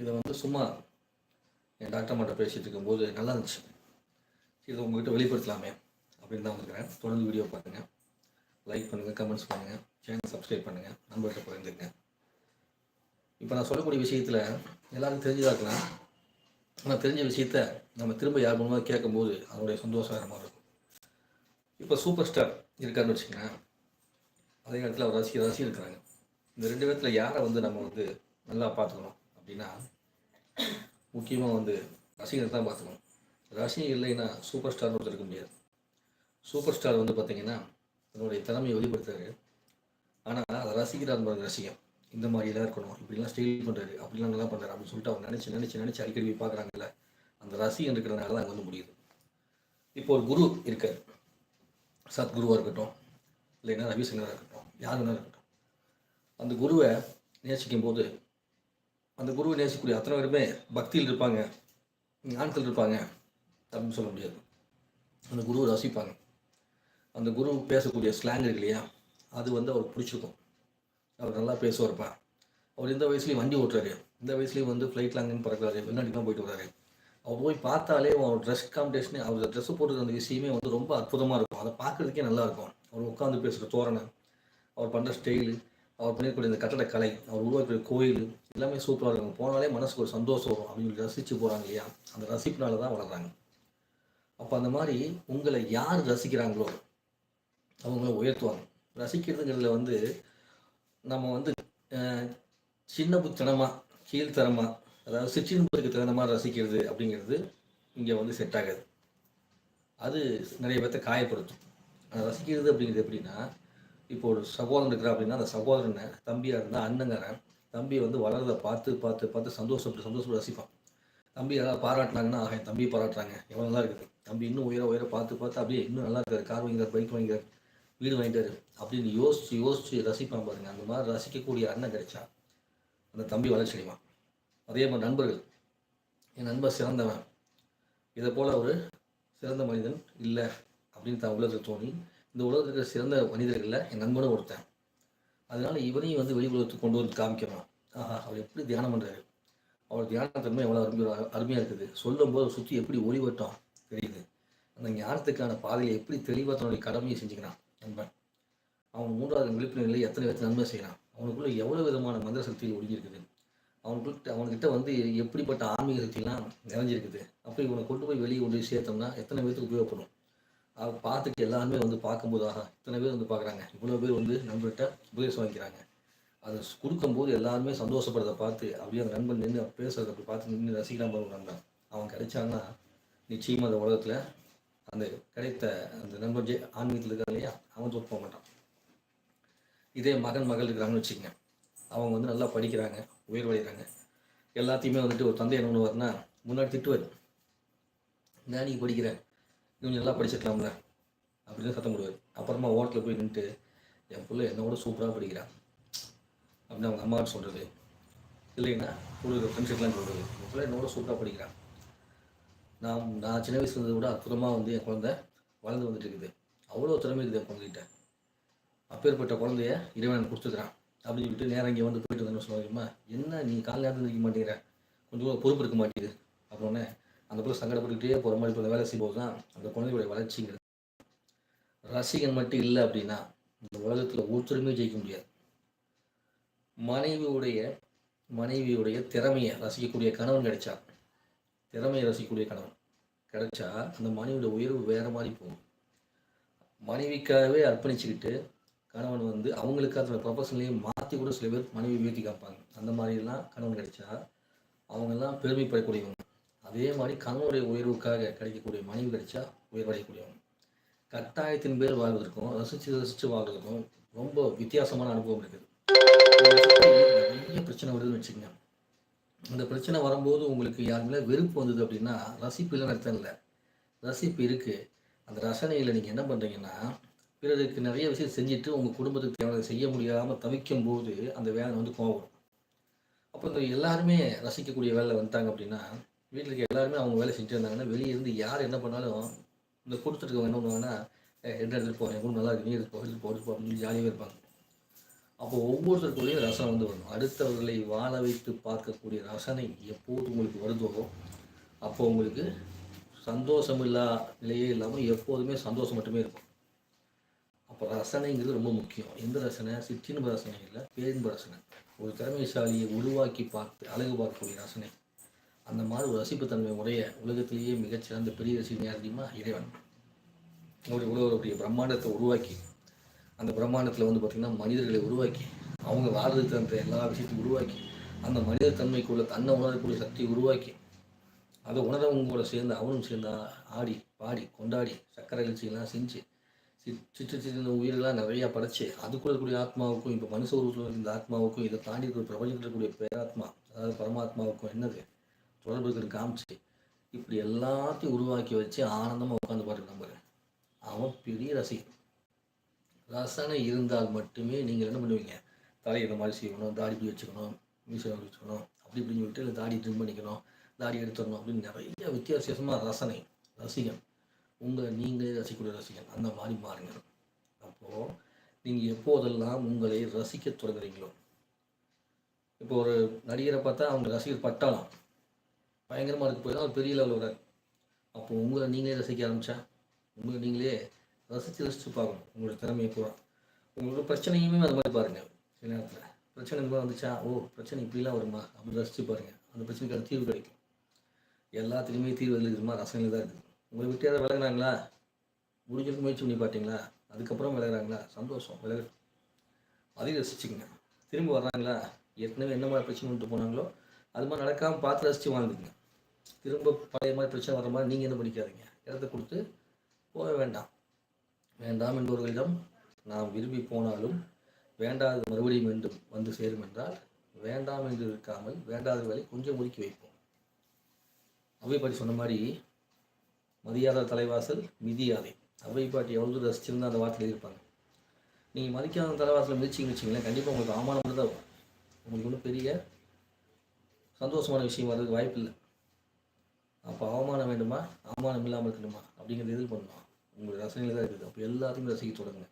இதை வந்து சும்மா என் டாக்டர் மட்டும் பேசிகிட்டு இருக்கும்போது நல்லா இருந்துச்சு. இதை உங்ககிட்ட வெளிப்படுத்தலாமே அப்படின்னு தான் வந்துருக்கிறேன். தொடர்ந்து வீடியோ பாருங்க. லைக் பண்ணுங்கள் கமெண்ட்ஸ் பண்ணுங்கள் சேனல் சப்ஸ்கிரைப் பண்ணுங்கள் நண்பர்கிட்ட பகிர்ந்துங்க இப்போ நான் சொல்லக்கூடிய விஷயத்தில் எல்லாருக்கும் தெரிஞ்சதாக இருக்கலாம். ஆனால் தெரிஞ்ச விஷயத்த நம்ம திரும்ப யார் மூலமாக கேட்கும்போது அதனுடைய சந்தோஷம் வேறு மாதிரி இருக்கும். இப்போ சூப்பர் ஸ்டார் இருக்காருன்னு வச்சுக்கோங்களேன். அதே நேரத்தில் ஒரு ரசிகர் ரசிகர் இருக்கிறாங்க. இந்த ரெண்டு பேர்த்தில் யாரை வந்து நம்ம வந்து நல்லா பார்த்துக்கணும்? அப்படின்னா முக்கியமாக வந்து ரசிகர் தான் பார்த்துக்கணும். ரசிகர் இல்லைன்னா சூப்பர் ஸ்டார்னு ஒருத்தர் இருக்க முடியாது. சூப்பர் ஸ்டார் வந்து பார்த்தீங்கன்னா தன்னுடைய திறமையை வெளிப்படுத்துறாரு. ஆனால் அதை ரசிக்கிறார் பாருங்க ரசிகம். இந்த மாதிரிலாம் இருக்கணும் இப்படிலாம் ஸ்டைல் பண்ணுறாரு அப்படிலாம் நல்லா பண்ணுறாரு அப்படின்னு சொல்லிட்டு அவங்க நினச்சி நினச்சி நினச்சி அடிக்கடி போய் பார்க்குறாங்கல்ல அந்த ரசிகன் இருக்கிறதுனால தான் அங்கே வந்து முடியுது. இப்போ ஒரு குரு இருக்கார். சத்குருவாக இருக்கட்டும் இல்லைன்னா ரவிசங்கராக இருக்கட்டும் யார் இருக்கட்டும். அந்த குருவை நேசிக்கும் போது அந்த குருவை நேசிக்கக்கூடிய அத்தனை பேருமே பக்தியில் இருப்பாங்க. ஞானத்தில் இருப்பாங்க. அப்படின்னு சொல்ல முடியாது. அந்த குருவை ரசிப்பாங்க. அந்த குரு பேசக்கூடிய ஸ்லாங் இருக்கு இல்லையா? அது வந்து அவருக்கு பிடிச்சிருக்கும். அவர் நல்லா பேசுவார்ப்பா அவர் இந்த வயசுலேயும் வண்டி ஓட்டுறாரு. இந்த வயசுலேயும் வந்து ஃப்ளைட்ல அங்கேயும் பறக்குறாரு. வெளிநாட்டுக்குலாம் போயிட்டு வர்றாரு. அவர் போய் பார்த்தாலே அவர் ட்ரெஸ் காம்படிஷன் அவர் ட்ரெஸ்ஸு போட்டுருக்க அந்த விஷயமே வந்து ரொம்ப அற்புதமாக இருக்கும். அதை பார்க்குறதுக்கே நல்லா இருக்கும். அவர் உட்காந்து பேசுகிற தோரணை அவர் பண்ணுற ஸ்டைலு அவர் பண்ணிருக்கக்கூடிய இந்த கட்டடக்கலை அவர் உருவாக்கிற கோயில் எல்லாமே சூப்பராக இருக்கும். போனாலே மனசுக்கு ஒரு சந்தோஷம் வரும். அப்படின்னு சொல்லி ரசித்து போகிறாங்க இல்லையா? அந்த ரசிப்பினால தான் வளர்றாங்க. அப்போ அந்த மாதிரி உங்களை யார் ரசிக்கிறாங்களோ அவங்கள உயர்த்துவாங்க. ரசிக்கிறதுங்கிறதுல வந்து நம்ம வந்து சின்ன புத்தனமாக கீழ்த்தரமாக அதாவது சிற்றின்பத்துக்கு தகுந்த மாதிரி ரசிக்கிறது அப்படிங்கிறது இங்கே வந்து செட் ஆகாது. அது நிறைய பேர்த்த காயப்படுத்தும். ரசிக்கிறது அப்படிங்கிறது எப்படின்னா இப்போ ஒரு சகோதரன் இருக்கிறா அப்படின்னா அந்த சகோதரனை தம்பியாக இருந்தால் அண்ணங்கிறேன் தம்பி வந்து வளர்றதை பார்த்து பார்த்து பார்த்து சந்தோஷப்பட்டு சந்தோஷப்பட்டு ரசிப்பான். தம்பி யாராவது பாராட்டினாங்கன்னா ஆக என் தம்பி பாராட்டுறாங்க. எவ்வளோ நல்லா இருக்குது. தம்பி இன்னும் உயர உயர பார்த்து பார்த்து அப்படியே இன்னும் நல்லா இருக்காரு. கார் வாங்கிறார் பைக் வாங்கிறார் வீடு வாங்கிட்டாரு அப்படின்னு யோசிச்சு யோசிச்சு ரசிப்பான் பாருங்க. அந்த மாதிரி ரசிக்கக்கூடிய அண்ணன் கிடைச்சா அந்த தம்பி வளர்ச்சி அடைவான். அதே மாதிரி நண்பர்கள். என் நண்பர் சிறந்தவன். இதை போல் ஒரு சிறந்த மனிதன் இல்லை அப்படின்னு தான் உலகத்தில் தோணி இந்த உலகத்தில் இருக்கிற சிறந்த மனிதர்களில் என் நண்பனும் ஒருத்தன். அதனால இவனையும் வந்து வெளி உலகத்துக்கு கொண்டு வந்து காமிக்கணும். ஆஹா அவர் எப்படி தியானம் பண்ணுறாரு அவரோட தியான தன்மை எவ்வளோ அருமையாக அருமையாக இருக்குது. சொல்லும்போது சுற்றி எப்படி ஒளிவட்டம் தெரியுது. அந்த ஞானத்துக்கான பாதையை எப்படி தெளிவாக தன்னுடைய கடமையை செஞ்சுக்கிறான் நண்பன். அவன் மூன்றாவது விழிப்புணர்வுகளை எத்தனை பேர்த்து நன்மை செய்கிறான் அவனுக்குள்ளே எவ்வளோ விதமான மந்திர சக்திகள் ஒடுங்கியிருக்குது? இருக்குது அவன்கிட்ட வந்து எப்படிப்பட்ட ஆன்மீக சக்திலாம் நிறைஞ்சிருக்குது? அப்படி இவனை கொண்டு போய் வெளியே கொண்டு போய் சேர்த்தோம்னா எத்தனை பேர்த்துக்கு உபயோகப்படும்? பார்த்துட்டு எல்லாருமே வந்து பார்க்கும்போது ஆஹா இத்தனை பேர் வந்து பார்க்குறாங்க. இவ்வளோ பேர் வந்து நண்பர்கிட்ட உபதேசம் வாங்கிக்கிறாங்க. அதை கொடுக்கும்போது எல்லாருமே சந்தோஷப்படுறதை பார்த்து அப்படியே அந்த நண்பன் நின்று பேசுறதை அப்படி பார்த்து நின்று ரசிக்கலாம் பாருங்க நண்பன். அவன் கிடைச்சான்னா நிச்சயமாக அந்த உலகத்தில் அந்த கிடைத்த அந்த நண்பர் ஜெய் ஆன்மீகத்தில் இருக்காங்க இல்லையா? அவன் தோற்று போக மாட்டான். இதே மகன் மகள் இருக்கிறாங்கன்னு வச்சுக்கோங்க. அவங்க வந்து நல்லா படிக்கிறாங்க உயர்வடைகிறாங்க. எல்லாத்தையுமே வந்துட்டு ஒரு தந்தை என்ன பண்ணுவார்னா முன்னாடி திட்டுவார். நான் நீ படிக்கிறேன். இன்னும் நல்லா படிச்சிருக்கலாம்ல. அப்படின்னு சத்தம் போடுவார். அப்புறமா ஓட்டில் போய் நின்றுட்டு என் பிள்ளை என்னோட சூப்பராக படிக்கிறான் அப்படின்னு அவங்க அம்மான்னு சொல்கிறது இல்லைன்னா ஒரு ஃப்ரெண்ட்ஷிப்லாம் சொல்கிறது என் பிள்ளை என்னோட சூப்பராக படிக்கிறான் நான் நான் சின்ன வயசுல விட அற்புதமாக வந்து என் குழந்தை வளர்ந்து வந்துட்டு இருக்குது அவ்வளோ திறமை இருக்குது என் குழந்தைகிட்ட. அப்பேற்பட்ட குழந்தைய இறைவன் எனக்கு கொடுத்துக்கிறான் அப்படின்னு சொல்லிட்டு நேரம் இங்கே வந்து போயிட்டு வந்தேன்னு சொல்லுவாங்கம்மா என்ன நீ காலையில் நேரத்தில் நிற்க மாட்டேங்கிற? கொஞ்சம் பொறுப்பு இருக்க மாட்டேங்குது. அப்படின்னே அந்த பிள்ளை சங்கடப்பட்டுக்கிட்டே போகிற மாதிரி இப்போ வேலை செய்யும்போது தான் அந்த குழந்தையுடைய வளர்ச்சிங்கிறது. ரசிகன் மட்டும் இல்லை அப்படின்னா இந்த உலகத்தில் ஒருத்தருமே ஜெயிக்க முடியாது. மனைவியுடைய மனைவியுடைய திறமையை ரசிக்கக்கூடிய கணவன் கிடைச்சா திறமையை ரசிக்கக்கூடிய கணவன் கிடைச்சா அந்த மனைவியோட உயர்வு வேறு மாதிரி போகும். மனைவிக்காகவே அர்ப்பணிச்சுக்கிட்டு கணவன் வந்து அவங்களுக்காக தன்னோட ப்ரொஃபஷன்லேயும் மாற்றி கூட சில பேர் மனைவி உயர்த்தி காப்பாங்க அந்த மாதிரிலாம் கணவன் கிடைச்சா அவங்கெல்லாம் பெருமைப்படக்கூடியவங்க. அதே மாதிரி கணவனுடைய உயர்வுக்காக கிடைக்கக்கூடிய மனைவி கிடைச்சா உயர்வடையக்கூடியவன். கட்டாயத்தின் பேர் வாழ்வதற்கும் ரசித்து ரசித்து வாழ்வதற்கும் ரொம்ப வித்தியாசமான அனுபவம் இருக்குது. நிறைய பிரச்சனை வருதுன்னு வச்சுக்கோங்க. அந்த பிரச்சனை வரும்போது உங்களுக்கு யாருமே வெறுப்பு வந்தது அப்படின்னா ரசிப்பு இல்லைன்னு அர்த்தம் இல்லை. ரசிப்பு இருக்குது அந்த ரசனையில் நீங்கள் என்ன பண்ணுறீங்கன்னா பிறருக்கு நிறைய விஷயம் செஞ்சுட்டு உங்கள் குடும்பத்துக்கு தேவையான செய்ய முடியாமல் தவிக்கும் போது அந்த வேலை வந்து கோவம் அப்போ இந்த எல்லாருமே ரசிக்கக்கூடிய வேலை வந்துட்டாங்க அப்படின்னா வீட்டில் இருக்க எல்லாருமே அவங்க வேலை செஞ்சுட்டு இருந்தாங்கன்னா வெளியே இருந்து யார் என்ன பண்ணாலும் இந்த கொடுத்துருக்கவங்க என்ன பண்ணுவாங்கன்னா ரெண்டு என்ன எடுத்துகிட்டு போ நல்லா இருக்கு நீ எடுத்து எடுத்து போ அப்படின்னு ஜாலியாக இருப்பாங்க. அப்போ ஒவ்வொருத்தருக்குள்ளேயும் ரசனை வந்து வரும் அடுத்தவர்களை வாழ வைத்து பார்க்கக்கூடிய ரசனை எப்போது உங்களுக்கு வருதோ அப்போ உங்களுக்கு சந்தோஷம் இல்லா நிலையே இல்லாமல் எப்போதுமே சந்தோஷம் மட்டுமே இருக்கும். அப்போ ரசனைங்கிறது ரொம்ப முக்கியம். எந்த ரசனை? சிற்றின்பு ரசனை இல்லை பேரின்பு ரசனை. ஒரு திறமைசாலியை உருவாக்கி பார்த்து அழகு பார்க்கக்கூடிய ரசனை. அந்த மாதிரி ஒரு ரசிப்புத்தன்மை உடைய உலகத்திலேயே மிகச்சிறந்த பெரிய ரசிகன் தெரியுமா? இறைவன். அவருடைய உலகருடைய பிரம்மாண்டத்தை உருவாக்கி அந்த பிரம்மாண்டத்தில் வந்து பார்த்திங்கன்னா மனிதர்களை உருவாக்கி அவங்க வாழ்றதுக்கு அந்த எல்லா விஷயத்தையும் உருவாக்கி அந்த மனித தன்மைக்குள்ள தன்னை உணரக்கூடிய சக்தியை உருவாக்கி அதை உணரவங்க கூட சேர்ந்து அவனும் சேர்ந்து ஆடி பாடி கொண்டாடி சக்கரை எழுச்சியெல்லாம் செஞ்சு சி- சிற்று சின்ன உயிரெல்லாம் நிறையா படைச்சு அதுக்குள்ள இருக்கக்கூடிய ஆத்மாவுக்கும் இப்போ மனுஷ உருவத்தில் இருந்த ஆத்மாவுக்கும் இதை தாண்டி இருக்கிற பிரபஞ்சத்தில் இருக்கக்கூடிய பேராத்மா அதாவது பரமாத்மாவுக்கும் என்னது? தொடர்பு காமிச்சு இப்படி எல்லாத்தையும் உருவாக்கி வச்சு ஆனந்தமாக உட்காந்து பாட்டு நம்புறேன் அவன் பெரிய ரசிகன். ரசனை இருந்தால் மட்டுமே நீங்கள் என்ன பண்ணுவீங்க? தலையை இந்த மாதிரி செய்யணும் தாடி இப்படி வச்சுக்கணும் மீசை வச்சுக்கணும் அப்படி இப்படின்னு சொல்லிட்டு இல்லை தாடி ட்ரிம் பண்ணிக்கணும் தாடி எடுத்துடணும் அப்படின்னு நிறைய வித்தியாச வித்தியாசமாக ரசனை ரசிகன். உங்களை நீங்களே ரசிக்கக்கூடிய ரசிகன். அந்த மாதிரி மாறுங்க. அப்போது நீங்கள் எப்போதெல்லாம் உங்களை ரசிக்க தொடங்குறீங்களோ? இப்போ ஒரு நடிகரை பார்த்தா அவங்க ரசிகர் பட்டாளம். பயங்கரமாக இருக்கு. போய் தான் ஒரு பெரிய லெவலில் வராது அப்போ உங்களை நீங்களே ரசிக்க ஆரம்பித்தா உங்களை நீங்களே ரசித்து ரசித்து பார்க்கணும். உங்களோட திறமையை பூரா. உங்களோட பிரச்சனையுமே அது மாதிரி பாருங்கள் சில நேரத்தில் பிரச்சனை இந்த மாதிரி வந்துச்சா ஓ பிரச்சனை இப்படிலாம் வருமா? அப்படி ரசித்து பாருங்கள் அந்த பிரச்சனைக்கு அது தீர்வு கிடைக்கும். எல்லாத்துலேயுமே தீர்வு இருக்குமா ரசனையில் தான் இருக்குது. உங்களை விட்டு யாராவது விலகுறாங்களா முடிஞ்சதுக்கு முயற்சி பண்ணி பார்த்தீங்களா அதுக்கப்புறம் விலகுறாங்களா? சந்தோஷம். விலகு. அதையும் ரசிச்சுக்கங்க. திரும்ப வர்றாங்களா? ஏற்கனவே என்ன மாதிரி பிரச்சனை வந்துட்டு போனாங்களோ அது மாதிரி நடக்காமல் பார்த்து ரசித்து வாழ்ந்துக்குங்க. திரும்ப பழைய மாதிரி பிரச்சனை வர மாதிரி நீங்கள் என்ன பண்ணிக்காதீங்க. இடத்த கொடுத்து போக வேண்டாம். வேண்டாம் என்பவர்களிடம் நாம் விரும்பி போனாலும் வேண்டாத மறுபடியும் மீண்டும் வந்து சேரும் என்றால் வேண்டாம் என்று இருக்காமல் வேண்டாதவர்களை கொஞ்சம் ஒதுக்கி வைப்போம். அவை பாட்டி சொன்ன மாதிரி மதியாத தலைவாசல் மிதியாதை அவை பாட்டி எவ்வளோ ரசிச்சிருந்தா அந்த வார்த்தையில் இருப்பாங்க நீங்கள் மதிக்காத தலைவாசலை மிதிச்சிங்கன்னு வச்சிங்களேன் கண்டிப்பாக உங்களுக்கு அவமானம் தான் வரும். உங்களுக்கு ஒன்றும் பெரிய சந்தோஷமான விஷயம் வர்றதுக்கு வாய்ப்பு இல்லை அப்போ அவமானம் வேண்டுமா? அவமானம் இல்லாமல் இருக்கணுமா? அப்படிங்கிறது இது பண்ணணும்? உங்களுடைய ரசனையில் தான் இருக்குது. அப்போ எல்லாத்தையும் ரசிக்க தொடங்குங்க.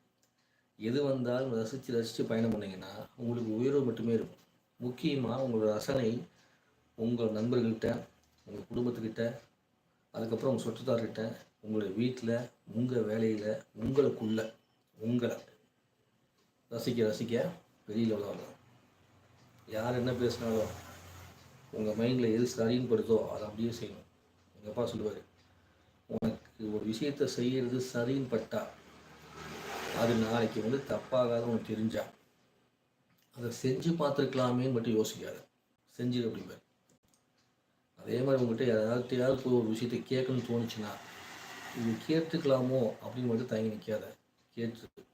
எது வந்தாலும் ரசித்து ரசித்து பயணம் பண்ணிங்கன்னா உங்களுக்கு உயர்வு மட்டுமே இருக்கும். முக்கியமாக உங்களோட ரசனை உங்கள் நண்பர்கள்கிட்ட உங்கள் குடும்பத்துக்கிட்ட அதுக்கப்புறம் உங்கள் சொத்துத்தார்கிட்ட உங்களுடைய வீட்டில் உங்கள் வேலையில் உங்களுக்குள்ள உங்களை ரசிக்க ரசிக்க வெளியில் வரலாம் யார் என்ன பேசினாலும் உங்கள் மைண்டில் எது சரின்படுதோ அதை அப்படியே செய்யணும். எங்கள் அப்பா சொல்லுவார் உனக்கு ஒரு விஷயத்தை செய்கிறது சரின்னு பட்டா அது நாளைக்கு வந்து தப்பாகாத உனக்கு தெரிஞ்சா அதை செஞ்சு பார்த்துருக்கலாமேன்னு மட்டும் யோசிக்காத. செஞ்சிரு அப்படிம்பார். அதே மாதிரி உங்கள்கிட்ட யாராவது போய் ஒரு விஷயத்தை கேட்கணும்னு தோணுச்சுன்னா இது கேட்டுக்கலாமோ அப்படின்னு மட்டும் தயங்கி நிற்காத கேட்டு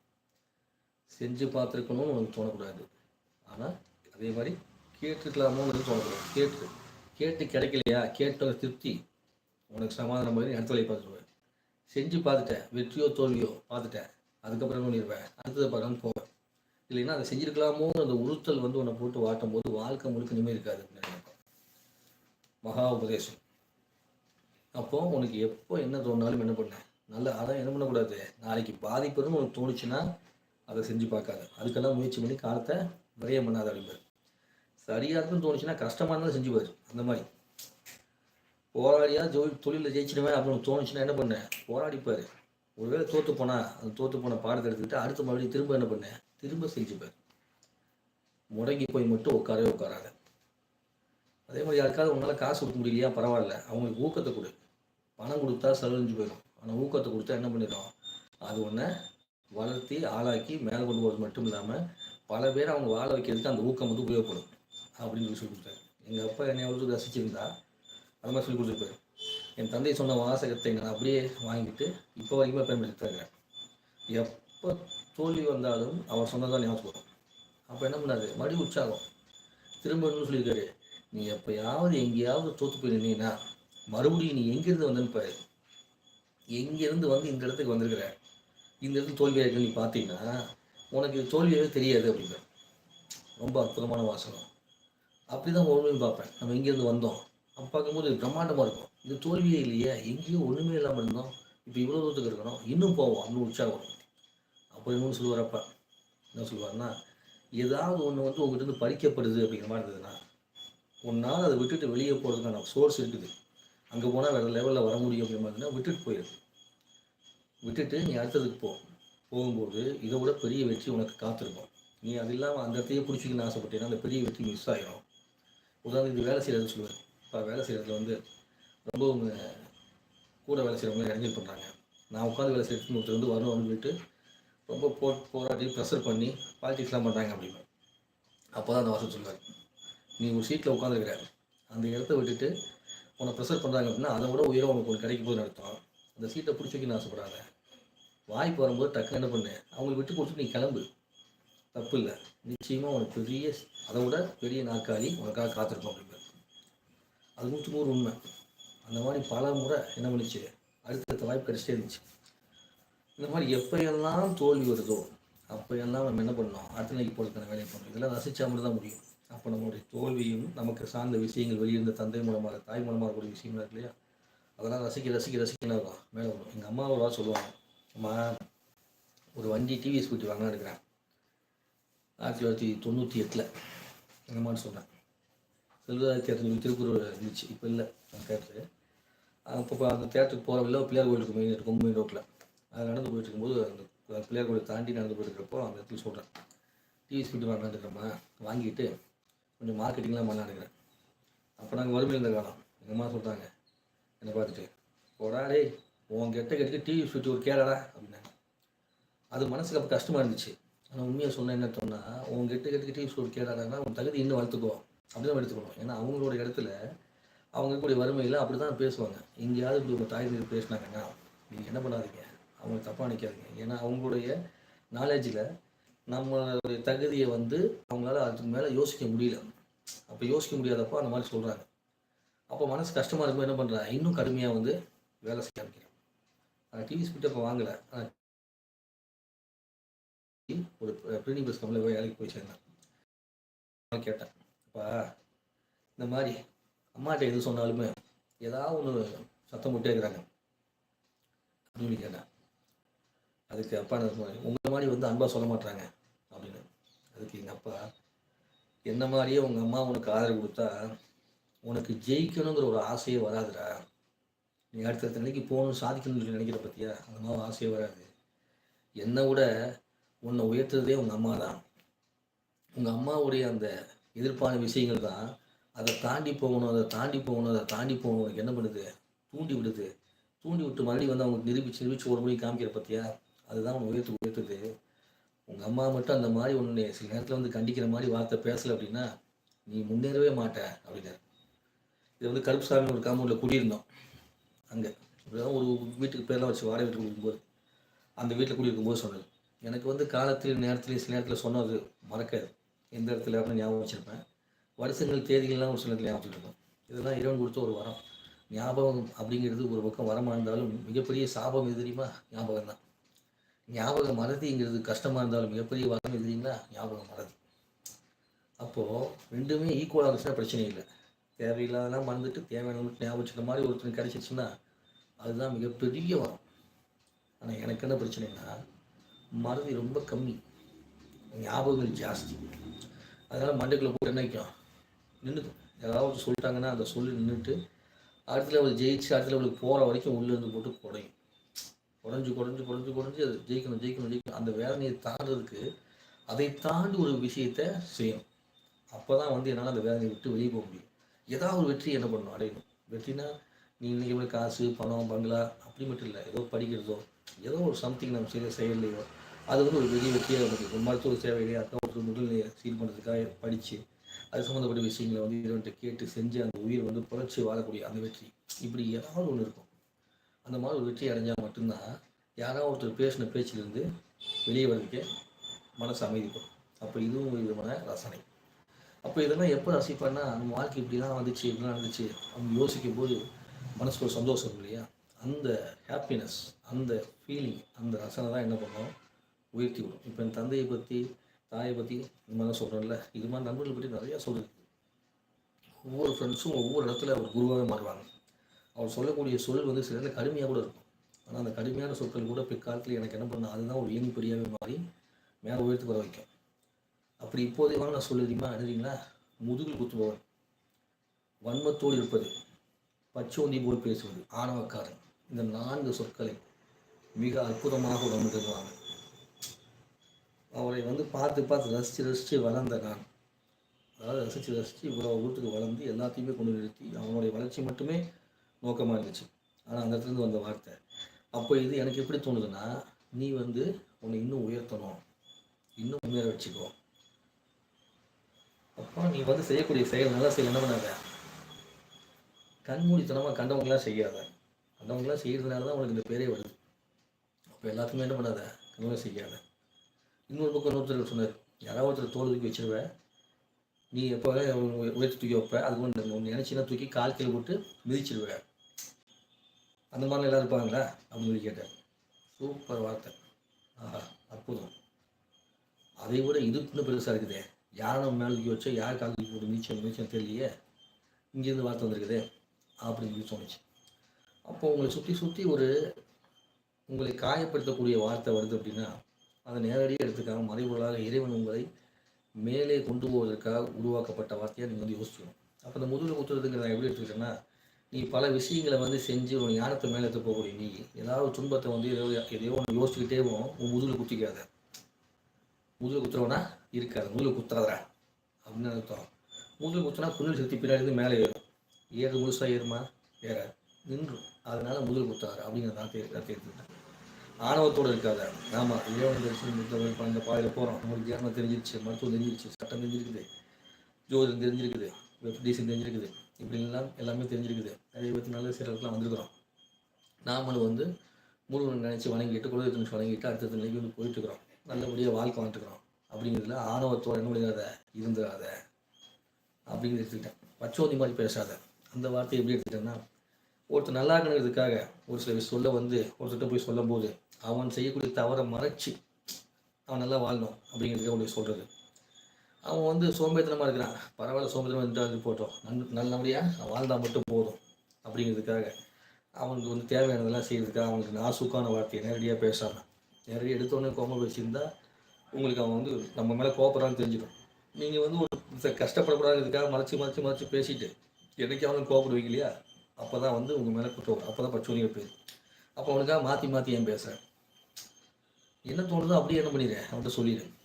செஞ்சு பார்த்துருக்கணும்னு உனக்கு தோணக்கூடாது. ஆனால் அதே மாதிரி கேட்டுக்கலாமோன்னு தோணக்கூடாது கேட்டு கேட்டு கிடைக்கலையா? கேட்ட திருப்தி. உனக்கு சமாதானம் மாதிரி அடுத்த வேலையை பார்த்துருவேன் செஞ்சு பார்த்துட்டேன். வெற்றியோ தோல்வியோ பார்த்துட்டேன். அதுக்கப்புறம் என்ன பண்ணிடுவேன் அடுத்தது படம் போவேன். இல்லைன்னா அதை செஞ்சுருக்கலாமோ அந்த உறுத்தல் வந்து உன்னை போட்டு வாட்டும் போது வாழ்க்கை முழுக்க நிம்மதி இருக்காது மகா உபதேசம். அப்போ உனக்கு எப்போ என்ன தோணாலும் என்ன பண்ண. நல்ல அதான் என்ன பண்ணக்கூடாது. நாளைக்கு பாதிப்புன்னு உனக்கு தோணுச்சுன்னா அதை செஞ்சு பார்க்காது. அதுக்கெல்லாம் முயற்சி பண்ணி காலத்தை விரயம் பண்ணாத அப்படிம்பாரு சரியாக இருக்குன்னு தோணுச்சுன்னா கஷ்டமானதை செஞ்சு பாரு. அந்த மாதிரி. போராடியா ஜோ தொழிலில் ஜெயிச்சிடுவேன் அப்புறம் தோணுச்சுன்னா என்ன பண்ண? போராடிப்பார் ஒருவேளை தோற்று போனா அந்த தோற்று போன பாடத்தை எடுத்துக்கிட்டு அடுத்த மறுபடியும் திரும்ப என்ன பண்ண? திரும்ப செஞ்சுப்பார் முடங்கி போய் மட்டும் உட்காரவே உட்காராத. அதே மாதிரி யாருக்காவது உங்களால் காசு கொடுக்க முடியலையா? பரவாயில்ல. அவங்களுக்கு ஊக்கத்தை கொடு. பணம் கொடுத்தா செலவழிஞ்சு போயிடும். ஆனால் ஊக்கத்தை கொடுத்தா என்ன பண்ணிடும்? அது ஒன்று வளர்த்தி ஆளாக்கி மேலே கொண்டு போகிறது மட்டும் இல்லாமல் பல பேர் அவங்க வாழ வைக்கிறதுக்கு அந்த ஊக்கம் வந்து உபயோகப்படும். அப்படின்னு சொல்லி கொடுத்தாரு. எங்கள் அப்பா என்னை எவ்வளோ ரசிச்சிருந்தா அது மாதிரி சொல்லி கொடுத்துருப்பாரு. என் தந்தை சொன்ன வாசகத்தை நான் அப்படியே வாங்கிட்டு இப்போ வரைக்குமே பயன்படுத்திட்டு எப்போ தோல்வி வந்தாலும் அவர் சொன்னதான் ஞாபகம் வரும். அப்போ என்ன பண்ணாரு? மறுபடியும் உற்சாகம். திரும்ப சொல்லியிருக்காரு. நீ எப்போயாவது எங்கேயாவது தோத்து போயிருந்தீங்கன்னா நின்னீங்கன்னா மறுபடியும் நீ எங்கேருந்து வந்தேன்னு பாரு எங்கேருந்து வந்து இந்த இடத்துக்கு வந்திருக்கிற? இந்த இடத்துல தோல்வியாக இருக்குன்னு நீ பார்த்தீங்கன்னா உனக்கு தோல்வியாகவே தெரியாது அப்படிங்கிற ரொம்ப அற்புதமான வாசகம். அப்படி தான் ஒன்றுமே பார்ப்பேன். நம்ம எங்கேருந்து வந்தோம். அப்போ பார்க்கும்போது பிரம்மாண்டமாக இருக்கும். இது தோல்வியே இல்லையே. எங்கேயும் ஒன்றுமே இல்லாமல் இருந்தோம். இப்போ இவ்வளோ தூரத்துக்கு இருக்கணும் இன்னும் போவோம். இன்னும் உற்சாகம். அப்போ இன்னொன்று சொல்லுவார் என்ன சொல்லுவார்னா ஏதாவது ஒன்று வந்து உங்ககிட்ட இருந்து பறிக்கப்படுது அப்படிங்கிற மாதிரி இருந்ததுன்னா உன்னால் அதை விட்டுட்டு வெளியே போகிறதுக்கான சோர்ஸ் இருக்குது. அங்கே போனால் வேறு லெவலில் வர முடியும் அப்படிங்கிற பார்த்தீங்கன்னா விட்டுட்டு போயிடுது விட்டுட்டு நீ அடுத்ததுக்கு போ. போகும்போது இதை விட பெரிய வெற்றி உனக்கு காத்திருக்கும். நீ அது இல்லாமல் அந்த இடத்தையே பிடிச்சிக்கணும்னு ஆசைப்பட்டீங்கன்னா அந்த பெரிய வெற்றி மிஸ் ஆகிடும் உதாரணத்துக்கு வேலை செய்கிறது சொல்லுவேன். இப்போ வேலை செய்கிறதுல வந்து ரொம்ப அவங்க கூட வேலை செய்கிறவங்க இறங்கி பண்ணுறாங்க நான் உட்காந்து வேலை செய்கிறதுக்கு ஒருத்தர் வந்து வரணும் அப்படின்னு சொல்லிட்டு ரொம்ப போ போராட்டி ப்ரெஷர் பண்ணி பாலிட்டிக்ஸ்லாம் பண்ணுறாங்க அப்படின்னு அப்போ தான் அந்த வாசல் சொல்லுவார் நீ ஒரு சீட்டில் உட்காந்துருக்கிற அந்த இடத்த விட்டுட்டு உன்னை ப்ரெஷர் பண்ணுறாங்க அப்படின்னா அதை விட உயரம் உனக்கு ஒன்று கிடைக்கும் போது நடத்தும் அந்த சீட்டை பிடிச்சி வைக்கணும்னு வாய்ப்பு வரும்போது டக்குன்னு என்ன பண்ணு? அவங்களுக்கு விட்டு கொடுத்துட்டு நீ கிளம்பு. தப்பு இல்லை நிச்சயமாக உனக்கு பெரிய அதை விட பெரிய நாற்காலி உனக்காக காத்திருக்கும் அப்படின்னு அது நூற்று நூறு உண்மை. அந்த மாதிரி பல முறை என்ன பண்ணிச்சு? அடுத்தடுத்த வாய்ப்பு கிடைச்சிட்டே இருந்துச்சு. இந்த மாதிரி எப்போயெல்லாம் தோல்வி வருதோ அப்போயெல்லாம் நம்ம என்ன பண்ணணும்? அடுத்த நாளைக்கு போகிறதுக்கான வேலையை பண்ணணும். இதெல்லாம் ரசிச்சா மட்டும் தான் முடியும். அப்போ நம்மளுடைய தோல்வியும் நமக்கு சார்ந்த விஷயங்கள் வெளியிருந்த தந்தை மூலமாக தாய் மூலமாக இருக்கக்கூடிய விஷயங்கள் இருக்கு இல்லையா? அதெல்லாம் ரசிக்க ரசிக்க ரசிக்கணும் மேலே வரும். எங்கள் அம்மா ஒரு சொல்லுவாங்க. அம்மா ஒரு வண்டி டிவிஎஸ் ஸ்கூட்டி வாங்கலாம் இருக்கிறேன். ஆயிரத்தி தொள்ளாயிரத்தி தொண்ணூற்றி எட்டில். எங்கள் சொன்னேன். செல்வராஜ் தேட்டர் திருக்குறள் இருந்துச்சு. இப்போ இல்லை அந்த தேட்டரு அப்போ அந்த தேட்டருக்கு போகிற வழியில் பிள்ளையார் கோயிலுக்கு மெயின் இருக்கும் மெயின் ரோட்டில் அது நடந்து போயிட்டு இருக்கும்போது அந்த பிள்ளையார் கோயில் தாண்டி நடந்து போயிருக்கிறப்போ அந்த இடத்துல சொல்கிறேன் டிவி ஸ்பீட் வாங்கினாந்துக்கிறோம்மா வாங்கிட்டு கொஞ்சம் மார்க்கெட்டிங்லாம் பண்ணலான்னுக்கிறேன் அப்போ நாங்கள் வறுமையில் இருந்த காலம். எங்கள் அம்மா சொல்கிறாங்க என்னை பார்த்துட்டு போடா டேய் உன் கெட்ட கெட்டுக்கு டிவி ஸ்பீட் ஒரு கேளடா அப்படின்னாங்க. அது மனசுக்கு அப்போ கஷ்டமாக இருந்துச்சு. ஆனால் உண்மையாக சொன்ன என்ன சொன்னால் உன் கெட்டு கெட்டுக்கு டிவி ஸ்பீட் கேட்டாங்கன்னா உன் தகுதி இன்னும் வளர்த்துக்குவோம் அப்படி தான் எடுத்துக்கணும். ஏன்னா அவங்களோட இடத்துல அவங்க கூடிய வறுமையில் அப்படி தான் பேசுவாங்க. எங்கேயாவது இப்படி உங்கள் தாய் மீது பேசினாங்கன்னா நீங்கள் என்ன பண்ணாதீங்க? அவங்க தப்பாக நினைக்காதீங்க. ஏன்னா அவங்களுடைய நாலேஜில் நம்மளுடைய தகுதியை வந்து அவங்களால அதுக்கு மேலே யோசிக்க முடியல. அப்போ யோசிக்க முடியாதப்போ அந்த மாதிரி சொல்கிறாங்க அப்போ மனசு கஷ்டமாக இருக்கும்போது என்ன பண்ணுறேன் இன்னும் கடுமையாக வந்து வேலை செய்ய ஆரம்பிக்கிறேன். டிவி ஸ்பீட்டை இப்போ வாங்கலை. ஆனால் ஒரு பிரிண்டிங் ப்ரெஸ் கம்பெனியில் போய் வேலைக்கு போய் சேர்ந்தேன். கேட்டேன் அப்பா இந்த மாதிரி அம்மாட்ட எது சொன்னாலுமே ஏதாவது ஒன்று சத்தம் போட்டே இருக்கிறாங்க. அப்படின்னு கேட்டேன் அதுக்கு அப்பா என்ன சொன்னாரு, உங்களை மாதிரி வந்து அன்பாக சொல்ல மாட்டாங்க அப்படின்னு. அதுக்கு எங்கள் அப்பா என்ன மாதிரியே உங்கள் அம்மா உனக்கு ஆதரவு கொடுத்தா உனக்கு ஜெயிக்கணுங்கிற ஒரு ஆசையே வராதுடா. நீ அடுத்த நிலைக்கு போகணும் சாதிக்கணும்னு சொல்லி நினைக்கிற பற்றியா அந்த மாதிரி ஆசையே வராது. என்னை விட உன்னை உயர்த்துறதே உங்கள் அம்மா தான். உங்கள் அம்மாவுடைய அந்த எதிர்ப்பான விஷயங்கள் தான் அதை தாண்டி போகணும் அதை தாண்டி போகணும் அதை தாண்டி போகணும். உனக்கு என்ன பண்ணுது? தூண்டி விடுது. தூண்டி விட்டு மறுபடியும் வந்து அவங்க நிரூபிச்சு நிரூபிச்சு ஒரு மணி காமிக்கிற பற்றியா அதுதான் உன்னை உயர்த்து உயர்த்துது. உங்கள் அம்மா மட்டும் அந்த மாதிரி ஒன்று சில நேரத்தில் வந்து கண்டிக்கிற மாதிரி வார்த்தை பேசலை அப்படின்னா நீ முன்னேறவே மாட்ட அப்படின்னாரு. இது வந்து கருப்புசாமி ஒரு காம்பவுண்டில் குடியிருந்தோம். அங்கே. இப்படிதான் ஒரு வீட்டுக்கு பேரெலாம் வச்சு வாடகை வீட்டுக்கு குடிக்கும்போது அந்த வீட்டில் குடியிருக்கும்போது சொன்னது. எனக்கு வந்து காலத்தில் நேரத்தில் சில நேரத்தில் சொன்னது மறக்காது. எந்த இடத்துல அப்படின்னு ஞாபகம் வச்சுருப்பேன். வருஷங்கள் தேதிகள்லாம் ஒரு சில நேரத்தில் ஞாபகம் இருக்கும் இதெல்லாம் இறைவன் கொடுத்த ஒரு வரம். ஞாபகம் அப்படிங்கிறது ஒரு பக்கம் வரமாக இருந்தாலும் மிகப்பெரிய சாபம் எதிரியுமா ஞாபகம் தான். ஞாபகம் மறதிங்கிறது கஷ்டமாக இருந்தாலும் மிகப்பெரிய வரம் எது ஞாபகம் மறதி. அப்போது ரெண்டுமே ஈக்குவலாக இருந்துச்சுன்னா பிரச்சனை இல்லை. தேவையில்லாதெல்லாம் மறந்துட்டு தேவையான ஞாபகம் வச்சுக்கிற மாதிரி ஒருத்தர் கிடச்சிச்சுன்னா அதுதான் மிகப்பெரிய வரம். ஆனால் எனக்கு என்ன பிரச்சனைனா மறதி ரொம்ப கம்மி. ஞாபகங்கள் ஜாஸ்தி. அதனால் மண்டைக்குள்ளே போட்டு என்ன வைக்கும்? நின்றுக்கும் ஏதாவது சொல்லிட்டாங்கன்னா அந்த சொல்லி நின்றுட்டு அடுத்த லெவல் ஜெயிச்சு அடுத்த லெவலுக்கு போகிற வரைக்கும் உள்ளேருந்து போட்டு குறையும். குறைஞ்சி குறைஞ்சி குறைஞ்சி குறைஞ்சி அது ஜெயிக்கணும் ஜெயிக்கணும் ஜெயிக்கணும். அந்த வேதனையை தாண்டதுக்கு அதை தாண்டி ஒரு விஷயத்தை செய்யணும். அப்போ தான் வந்து என்னால் அந்த வேதனையை விட்டு வெளியே போக முடியும். ஏதாவது ஒரு வெற்றி என்ன பண்ணணும்? அடையணும். வெற்றினா நீ இன்றைக்கி எப்படி காசு பணம் பங்களா அப்படி மட்டும் இல்லை. ஏதோ படிக்கிறதோ ஏதோ ஒரு சம்திங் நம்ம செய்ய செயல்லையோ அது வந்து ஒரு பெரிய வெற்றியாக நமக்கு ஒரு மருத்துவ சேவையிலே அக்கா ஒரு முதல்நிலையை சீர் பண்ணுறதுக்காக படித்து அது சம்மந்தப்பட்ட விஷயங்களை வந்து இறைவன்கிட்ட கேட்டு செஞ்சு அந்த உயிர் வந்து புரட்சி வாழக்கூடிய அந்த வெற்றி. இப்படி ஏதாவது ஒன்று இருக்கும். அந்த மாதிரி ஒரு வெற்றி அடைஞ்சால் மட்டும்தான் யாராவது ஒருத்தர் பேசின பேச்சிலிருந்து வெளியே வர்றதுக்கே மனசு அமைதிப்படும். அப்போ இதுவும் ஒரு விதமான ரசனை. அப்போ இதெல்லாம் எப்போ ரசிப்பேன்னா நம்ம வாழ்க்கை இப்படிலாம் வந்துச்சு இப்படிலாம் நடந்துச்சு அவங்க யோசிக்கும் போது மனசுக்கு ஒரு சந்தோஷம் இல்லையா? அந்த ஹாப்பினஸ் அந்த ஃபீலிங் அந்த ரசனை தான் என்ன பண்ணோம்? உயர்த்தி விடும். இப்போ என் தந்தையை பற்றி தாயை பற்றி இந்த மாதிரி தான் சொல்கிறேன்ல இது மாதிரி நண்பர்களை பற்றி நிறையா சொல்லுது ஒவ்வொரு ஃப்ரெண்ட்ஸும் ஒவ்வொரு இடத்துல ஒரு குருவாகவே மாறுவாங்க. அவர் சொல்லக்கூடிய சொல் வந்து சில நேரத்தில் கடுமையாக கூட இருக்கும். ஆனால் அந்த கடுமையான சொற்கள் கூட பிற்காலத்தில் எனக்கு என்ன பண்ண அதுதான் ஒரு ஏணிப்படியாகவே மாறி மேலே உயர்த்து வர வைக்கும். அப்படி இப்போதே வாங்க நான் சொல்லுறீங்களா எழுதுறீங்களா முதுகில் குத்துபவன். வன்மத்தோடு இருப்பது. பச்சோந்தி போல் பேசுவது. ஆணவக்காரன். இந்த நான்கு சொற்களை மிக அற்புதமாக உணர்ந்துருவாங்க அவரை வந்து பார்த்து பார்த்து ரசித்து ரசித்து வளர்ந்த நான். அதாவது ரசித்து ரசித்து இவ்வளோ வீட்டுக்கு வளர்ந்து எல்லாத்தையுமே கொண்டு நிறுத்தி அவனுடைய வளர்ச்சி மட்டுமே நோக்கமாக இருந்துச்சு. ஆனால் அந்த இடத்துலேருந்து வந்த வார்த்தை. அப்போ இது எனக்கு எப்படி தோணுதுன்னா நீ வந்து உன்னை இன்னும் உயர்த்தணும். இன்னும் முன்னேற வச்சுக்கோ. அப்போ நீ வந்து செய்யக்கூடிய செயல் நல்லா செயல் என்ன பண்ணாத? கண்மூடித்தனமாக கண்டவங்களாம் செய்யாத. கண்டவங்களாம் செய்கிறதுனால தான் உனக்கு இந்த பேரே வருது. அப்போ எல்லாத்துக்குமே என்ன பண்ணாத? கண்மூடி செய்யாத. இன்னொரு பக்கம் இன்னொருத்தர் சொன்னார் யாராவது ஒருத்தர் தோல் தூக்கி வச்சிருவேன் நீ எப்போ உயர்த்தி தூக்கி வைப்ப அது ஒன்று நினச்சினா தூக்கி கால் கீழே போட்டு மிதிச்சிருவேன் அந்த மாதிரிலாம் எல்லாம் இருப்பாங்களா? அப்படின்னு சொல்லி கேட்டேன் சூப்பர் வார்த்தை. ஆஹா அற்புதம். அதை விட இது இன்னும் பெருசாக இருக்குதே. யாரை நம்ம மேலே தூக்கி வச்சோ யார் கால் தூக்கி போட்டு மிதிச்சோம் மிதிச்சோம் தெரியலையே. இங்கேருந்து வார்த்தை வந்திருக்குதே அப்படின்னு சொல்லி தோணுச்சு. அப்போ உங்களை சுற்றி சுற்றி ஒரு உங்களை காயப்படுத்தக்கூடிய வார்த்தை வருது அப்படின்னா அதை நேரடியாக எடுத்துக்காமல் மறைபொருளாக இறைவன் உங்களை மேலே கொண்டு போவதற்காக உருவாக்கப்பட்ட வார்த்தையாக நீங்கள் வந்து யோசிக்கணும். அப்போ இந்த முதுகில் குத்துறதுங்கிறத நான் எப்படி எடுத்துக்கிட்டேன்னா நீ பல விஷயங்களை வந்து செஞ்சு உன் ஞானத்தை மேலே எடுத்து போகக்கூடிய நீ ஏதாவது துன்பத்தை வந்து எதையோ எதையோ ஒன்று யோசிச்சுக்கிட்டே போவோம் உன் முதுகில் குத்திக்காத. முதுகில் குத்துறவனா இருக்காது. முதுகில் குத்தாதரா அப்படின்னு அர்த்தம். முதுகில் குத்துனா புண்ணல் சக்தி பின்னாடி இருந்து மேலே ஏறும். ஏறு முழுசாக ஏறுமா? ஏறாது. நின்றும். அதனால முதுகில் குத்தாரு அப்படிங்கிற நான் தேர் ஆணவத்தோடு இருக்காத. ஆமாம் இறைவன் தரிசனம் முடித்தவர்கள் இந்த பாதையில் போகிறோம் உங்களுக்கு தியானம் தெரிஞ்சிருச்சு மருத்துவம் தெரிஞ்சிருச்சு சட்டம் தெரிஞ்சிருக்குது ஜோதிடம் தெரிஞ்சிருக்குது வெப்டிசன் தெரிஞ்சிருக்குது இப்படிலாம் எல்லாமே தெரிஞ்சிருக்குது. நிறைய பற்றி நல்ல சீரர்கள்லாம் வந்திருக்கிறோம். நாமளும் வந்து முருகன் நினச்சி வணங்கிட்டு குலதெய்வ நிமிஷம் வணங்கிட்டு அடுத்த நிலைக்கு வந்து போயிட்டுருக்குறோம். நல்லபடியாக வாழ்க்கை வந்துட்டுருக்குறோம் அப்படிங்கிறதுல ஆணவத்தோட என்ன முடியாத இருந்துடாத அப்படிங்கிறது எடுத்துக்கிட்டேன். பச்சோதி மாதிரி பேசாத. அந்த வார்த்தையை எப்படி எடுத்துக்கிட்டேன்னா ஒருத்தர் நல்லா இருக்கணுங்கிறதுக்காக ஒரு சில சொல்ல வந்து ஒருத்தர்கிட்ட போய் சொல்லும்போது அவன் செய்யக்கூடிய தவறை மறைச்சி அவன் நல்லா வாழணும் அப்படிங்கிறதுக்காக உங்களுக்கு சொல்கிறது அவன் வந்து சோம்பேத்தனமாக இருக்கிறான். பரவாயில்ல சோம்பேத்தனமாக இருந்தால் போட்டோம் நன் நல்லபடியாக வாழ்ந்தால் மட்டும் போதும் அப்படிங்கிறதுக்காக அவனுக்கு வந்து தேவையானதெல்லாம் செய்யறதுக்காக அவனுக்கு நாசுக்கான வார்த்தையை நேரடியாக பேசாமல் நேரடியாக எடுத்தோடனே கோபம் பேசியிருந்தா உங்களுக்கு அவன் வந்து நம்ம மேலே கோபப்படுறான்னு தெரிஞ்சிடும். நீங்கள் வந்து ஒரு கஷ்டப்படக்கூடாதுக்காக மறைச்சி மறைச்சி மறைச்சி பேசிட்டு என்றைக்கு அவனுக்கு கோபப்படுவீங்க இல்லையா? அப்போ தான் வந்து உங்கள் மேலே குற்றம் அப்போ தான் பச்சோனி பேர் அப்போ அவனுக்காக மாற்றி மாற்றி ஏன் பேசுகிறேன் என்ன தோணுதோ அப்படியே என்ன பண்ணிடுறேன் அவன்கிட்ட சொல்லிடுறேன்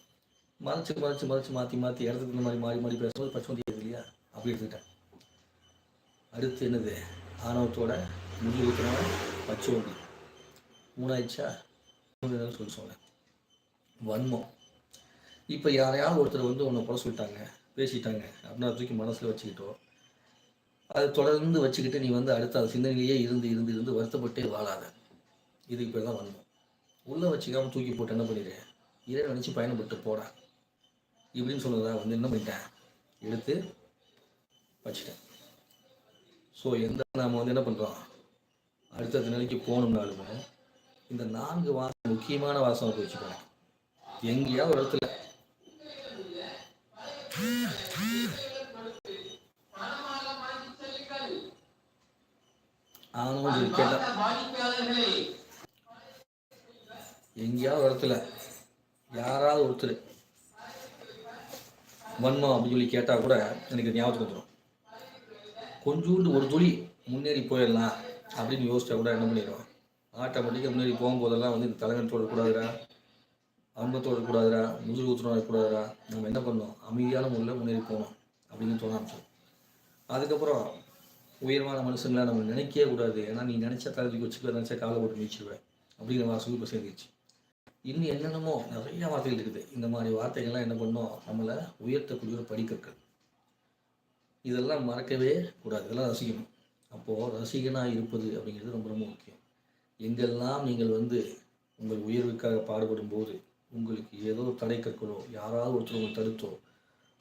மறைச்சு மறைச்சு மறைச்சு மாற்றி மாற்றி இடத்துக்கு இந்த மாதிரி மாறி மாறி பேசும்போது பச்சோந்தி இல்லையா? அப்படி எடுத்துக்கிட்டேன். அடுத்து என்னது? ஆணவத்தோட முடிவு ஊற்றுனவன் பச்சோந்தி மூணாயிடுச்சா மூணு சொல்லி சொன்னேன். வன்மம். இப்போ யாரையாவது ஒருத்தர் வந்து உன்னை குறை சொல்லிட்டாங்க பேசிட்டாங்க அப்படின்னா தூக்கி மனசில் வச்சுக்கிட்டோ அதை தொடர்ந்து வச்சுக்கிட்டு நீ வந்து அடுத்த அந்த சிந்தனையிலேயே இருந்து இருந்து இருந்து வருத்தப்பட்டே வாழாத. இதுக்கு பேர் தான் வன்மம். உள்ளே வச்சுக்காமல் தூக்கி போட்டு என்ன பண்ணிடுறேன் இறை நினச்சி பயணப்பட்டு போடா. இப்படின்னு சொன்னதா வந்து என்ன பண்ணிட்டேன்? எடுத்து வச்சுட்டேன். ஸோ எந்த நாம் வந்து என்ன பண்ணுறோம் அடுத்த நிலைக்கு போகணும்னாலுமே இந்த நான்கு வாசம் முக்கியமான வாசம் போய் வச்சுக்கோங்க. எங்கேயாவது ஒரு இடத்துல. ஆனும் சொல்லி கேட்டா எங்கேயாவது இடத்துல. யாராவது ஒருத்தர். வன்மம் அப்படின்னு சொல்லி கேட்டால் கூட எனக்கு ஞாபகத்துக்கு வந்துடும் கொஞ்சோண்டு ஒரு துளி முன்னேறி போயிடலாம் அப்படின்னு யோசிச்சா கூட என்ன பண்ணிடுவோம் ஆட்டோமேட்டிக்காக முன்னேறி போகும்போதெல்லாம் வந்து இந்த தலைவனத்தோடு கூடாதுரா அன்பத்தோடு கூடாதுடா முதுகு ஊத்துறோம் கூடாதுரா நம்ம என்ன பண்ணோம் அமைதியான முறையில் முன்னேறி போகணும் அப்படின்னு தோண ஆரம்பிச்சோம் அதுக்கப்புறம் உயர்வான மனுஷங்களை நம்ம நினைக்கவே கூடாது. ஏன்னா நீ நினச்சா தலைக்கு வச்சுக்க நினச்சா காலை போட்டு நீச்சிடுவேன் அப்படிங்கிற வாசகம் இப்போ சேர்ந்துச்சு இன்னும் என்னென்னமோ நிறைய வார்த்தைகள் இருக்குது. இந்த மாதிரி வார்த்தைகள்லாம் என்ன பண்ணோம்? நம்மளை உயர்த்தக்கூடிய ஒரு படிக்கற்கள். இதெல்லாம் மறக்கவே கூடாது. இதெல்லாம் ரசிக்கணும். அப்போது ரசிகனாக இருப்பது அப்படிங்கிறது ரொம்ப ரொம்ப முக்கியம். எங்கெல்லாம் நீங்கள் வந்து உங்கள் உயர்வுக்காக பாடுபடும் போது உங்களுக்கு ஏதோ தடை கற்களோ யாராவது ஒருத்தர் உங்களை தடுத்தோ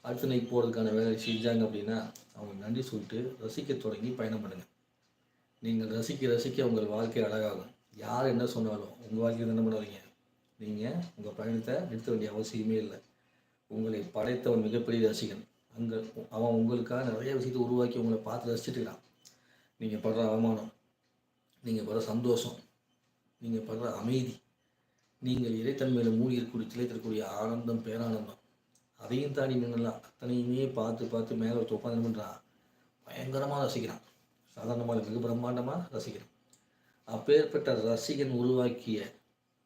அடுத்த நைக்கு போகிறதுக்கான வேலையை செஞ்சாங்க அப்படின்னா அவங்க நன்றி சொல்லிட்டு ரசிக்க தொடங்கி பயணம் பண்ணுங்கள் நீங்கள் ரசிக்க ரசிக்க உங்கள் வாழ்க்கை அழகாகும். யார் என்ன சொன்னாலும் உங்கள் வாழ்க்கையில் என்ன பண்ணுவீங்க நீங்கள் உங்கள் பயணத்தை நிறுத்த வேண்டிய அவசியமே இல்லை. உங்களை படைத்தவன் மிகப்பெரிய ரசிகன். அங்கே அவன் உங்களுக்காக நிறைய விஷயத்தை உருவாக்கி உங்களை பார்த்து ரசிச்சுட்டுக்கிறான் நீங்கள் படுற அவமானம் நீங்கள் படுற சந்தோஷம் நீங்கள் படுற அமைதி நீங்கள் இறைத்தன்மையில் மூழ்கி இருக்கக்கூடிய திளைத்திருக்கக்கூடிய ஆனந்தம் பேரானந்தம் அதையும் தாண்டி நின்றுலாம் அத்தனையுமே பார்த்து பார்த்து மேலே ஒருத்தர் உட்காந்து பண்ணுறான் பயங்கரமாக ரசிக்கிறான். சாதாரணமாக மிக பிரம்மாண்டமாக ரசிக்கிறான். அப்பேற்பட்ட ரசிகன் உருவாக்கிய